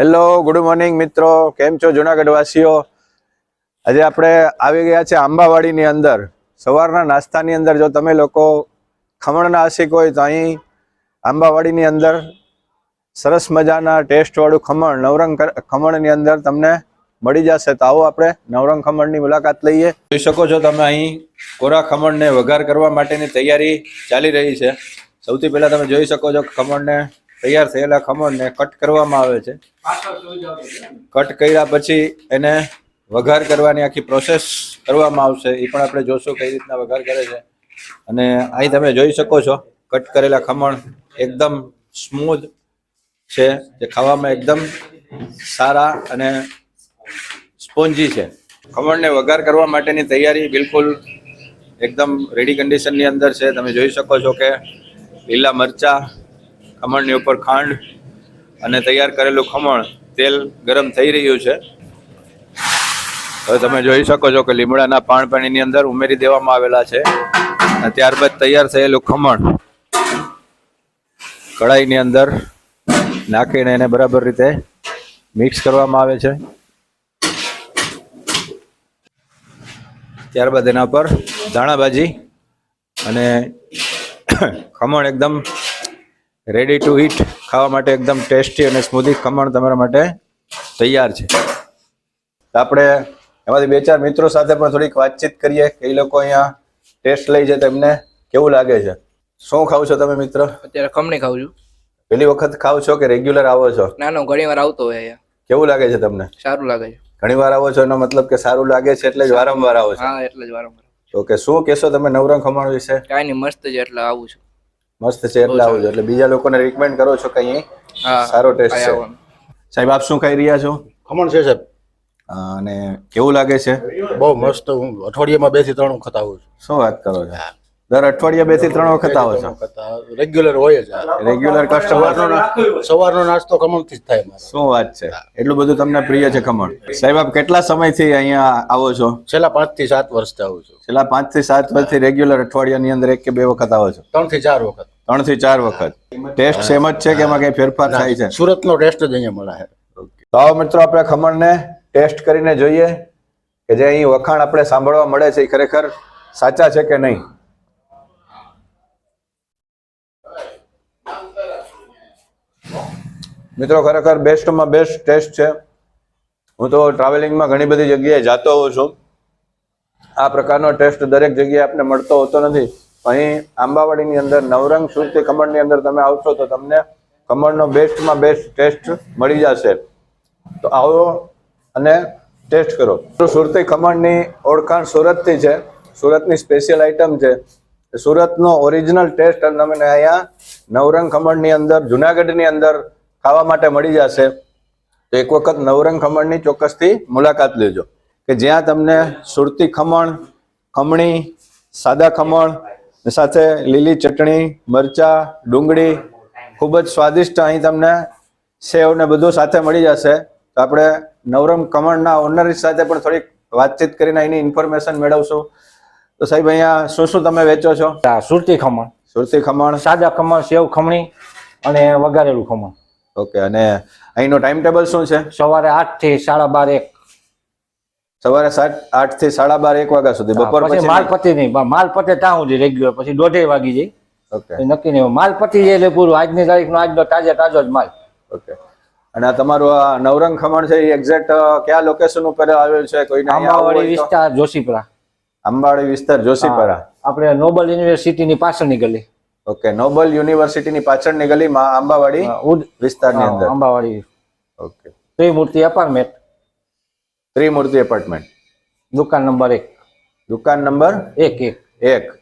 Hello good morning મિત્રો. કેમ છો જુનાગઢ વાસીઓ આજે આપણે આવી ગયા છે આંબાવાડીની અંદર. સવારના નાસ્તાની અંદર જો તમે લોકો ખમણના આશિક હોય તો અહીં આંબાવાડીની અંદર સરસ મજાના ટેસ્ટવાળું ખમણ, નવરંગ ખમણની અંદર તમને મળી જશે. તો આવો આપણે નવરંગ ખમણની મુલાકાત લઈએ. જોઈ શકો છો તમે અહીં કોરા ખમણને વઘાર કરવા માટેની તૈયારી ચાલી રહી છે. સૌથી પહેલાં તમે જોઈ શકો છો ખમણને તૈયાર થયેલા ખમણને કટ કરવામાં આવે છે. કટ કર્યા પછી એને વઘાર કરવાની આખી પ્રોસેસ કરવામાં આવશે. એ પણ આપણે જોશું કઈ રીતના વઘાર કરે છે. અને અહીં તમે જોઈ શકો છો કટ કરેલા ખમણ એકદમ સ્મૂધ છે. જે ખાવામાં એકદમ સારા અને સ્પોન્જી છે. ખમણને વઘાર કરવા માટેની તૈયારી બિલકુલ એકદમ રેડી કન્ડિશનની અંદર છે. તમે જોઈ શકો છો કે લીલા મરચા ખમણની ઉપર ખાંડ અને તૈયાર કરેલું ખમણ, તેલ ગરમ થઈ રહ્યું છે. હવે તમે જોઈ શકો છો કે લીમડાના પાણ પાણીની અંદર ઉમેરી દેવામાં આવેલા છે અને ત્યારબાદ તૈયાર થયેલું ખમણ કઢાઈની અંદર નાખીને એને બરાબર રીતે મિક્સ કરવામાં આવે છે. ત્યારબાદ એના પર ધાણાભાજી અને ખમણ એકદમ રેડી ટુ ઈટ ખાવા માટે એકદમ ટેસ્ટી અને સ્મૂધી ખમણ તમારા માટે તૈયાર છે. આપણે એમાંથી બે ચાર મિત્રો સાથે પણ થોડીક વાતચીત કરીએ કે એ લોકો અહીંયા ટેસ્ટ લઈ છે તેમને કેવું લાગે છે? શું ખાવ છો તમે મિત્ર? અત્યારે ખમણી ખાવ છું. પહેલી વખત ખાવ છો કે રેગ્યુલર આવો છો? ના ના ઘણી વાર આવતો હોય અહીંયા. કેવું લાગે છે તમને? સારું લાગે છે. ઘણી વાર આવો છો એનો મતલબ કે સારું લાગે છે એટલે જ વારંવાર આવો છો? હા એટલે જ વારંવાર. ઓકે શું કહેશો તમે નવરંગ ખમણ વિશે? કાંઈ નહીં મસ્ત છે એટલે આવું છું. મસ્ત છે એટલે આવજો એટલે બીજા લોકોને રિકમેન્ડ કરો છો કે અહીં? સારો ટેસ્ટ છે. સાહેબ આપ શું ખાઈ રહ્યા છો? ખમણ છે સાહેબ. અને કેવું લાગે છે? બહુ મસ્ત. હું અઠવાડિયામાં બેથી ત્રણ વખત આવું છું. શું વાત કરો છો? દર અઠવાડિયા બેથી ત્રણ વખત આવો છો? રેગ્યુલર હોય જ રેગ્યુલર કસ્ટમર સવારનો નાસ્તો સવારનો નાસ્તો ખમણથી જ થાય શું વાત છે? એટલું બધું તમને પ્રિય છે ખમણ. સાહેબ આપ કેટલા સમયથી અહીંયા આવો છો? છેલ્લા પાંચથી સાત વર્ષથી આવું છું. છેલ્લા પાંચથી સાત વર્ષથી રેગ્યુલર અઠવાડિયાની અંદર એક કે બે વખત આવો છો? ત્રણથી ચાર વખત. ત્રણથી ચાર વખત. ટેસ્ટ સેમ જ છે કે એમાં કઈ ફેરફાર થાય છે? સુરતનો ટેસ્ટ જ અહીંયા મળે છે. તો આવો મિત્રો આપણે ખમણને ટેસ્ટ કરીને જોઈએ કે જે અહીં વખાણ આપણે સાંભળવા મળે છે એ ખરેખર સાચા છે કે નહીં? મિત્રો ખરેખર બેસ્ટમાં બેસ્ટ ટેસ્ટ છે. હું તો ટ્રાવેલિંગમાં ઘણી બધી જગ્યાએ જાતો હોઉં છું. આ પ્રકારનો ટેસ્ટ દરેક જગ્યાએ આપણે મળતો હોતો નથી. અહીં આંબાવાડીની અંદર નવરંગ સુરતી ખમણની અંદર તમે આવશો તો તમને ખમણનો બેસ્ટમાં બેસ્ટ ટેસ્ટ મળી જશે. તો આવો અને ટેસ્ટ કરો. તો સુરતી ખમણની ઓળખાણ સુરતથી છે. સુરતની સ્પેશિયલ આઇટમ છે. સુરતનો ઓરિજિનલ ટેસ્ટ તમને અહીંયા નવરંગ ખમણની અંદર, જુનાગઢની અંદર ખાવા માટે મળી જશે. તો એક વખત નવરંગ ખમણની ચોક્કસથી મુલાકાત લેજો. કે જ્યાં તમને સુરતી ખમણ ખમણી સાદા ખમણ સાથે લીલી ચટણી મરચા ડુંગળી ખૂબ જ સ્વાદિષ્ટ અહીં તમને સેવ ને બધું સાથે મળી જશે. તો આપણે નવરમ કમળના ઓનર સાથે પણ થોડીક વાતચીત કરીને એની ઇન્ફોર્મેશન મેળવશું. તો સાહેબ અહીંયા શું શું તમે વેચો છો? સુરતી ખમણ. સુરતી ખમણ. સાદા ખમણ સેવ ખમણી અને વઘારેલું ખમણ. ઓકે અને અહીંનો ટાઈમ ટેબલ શું છે? સવારે આઠથી સાડા બાર એક. સવારે સાત આઠથી સાડા બાર એક વાગ્યા સુધી. બપોર પછી માલ પતે નહીં માલ પતે ત્યાં સુધી રેગ્યુલર પછી દોઢે વાગી જાય ઓકે. નક્કી નહીં માલ પતી જાય એટલે પૂરું આજની તારીખનો આજનો તાજા તાજો જ માલ. ઓકે. અને આ તમારું આ નવરંગ ખમણ છે એ એક્ઝેક્ટ કયા લોકેશન ઉપર આવેલ છે? કોઈ આંબાવાડી વિસ્તાર જોશીપરા. આંબાવાડી વિસ્તાર જોશીપરા. આપણે નોબલ યુનિવર્સિટીની પાછળની ગલી. ઓકે નોબલ યુનિવર્સિટીની પાછળની ગલીમાં આંબાવાડી વિસ્તારની અંદર. Ambawadi. Okay. Trimurti apartment. Trimurti apartment દુકાન નંબર એક. દુકાન નંબર એક એક. એક.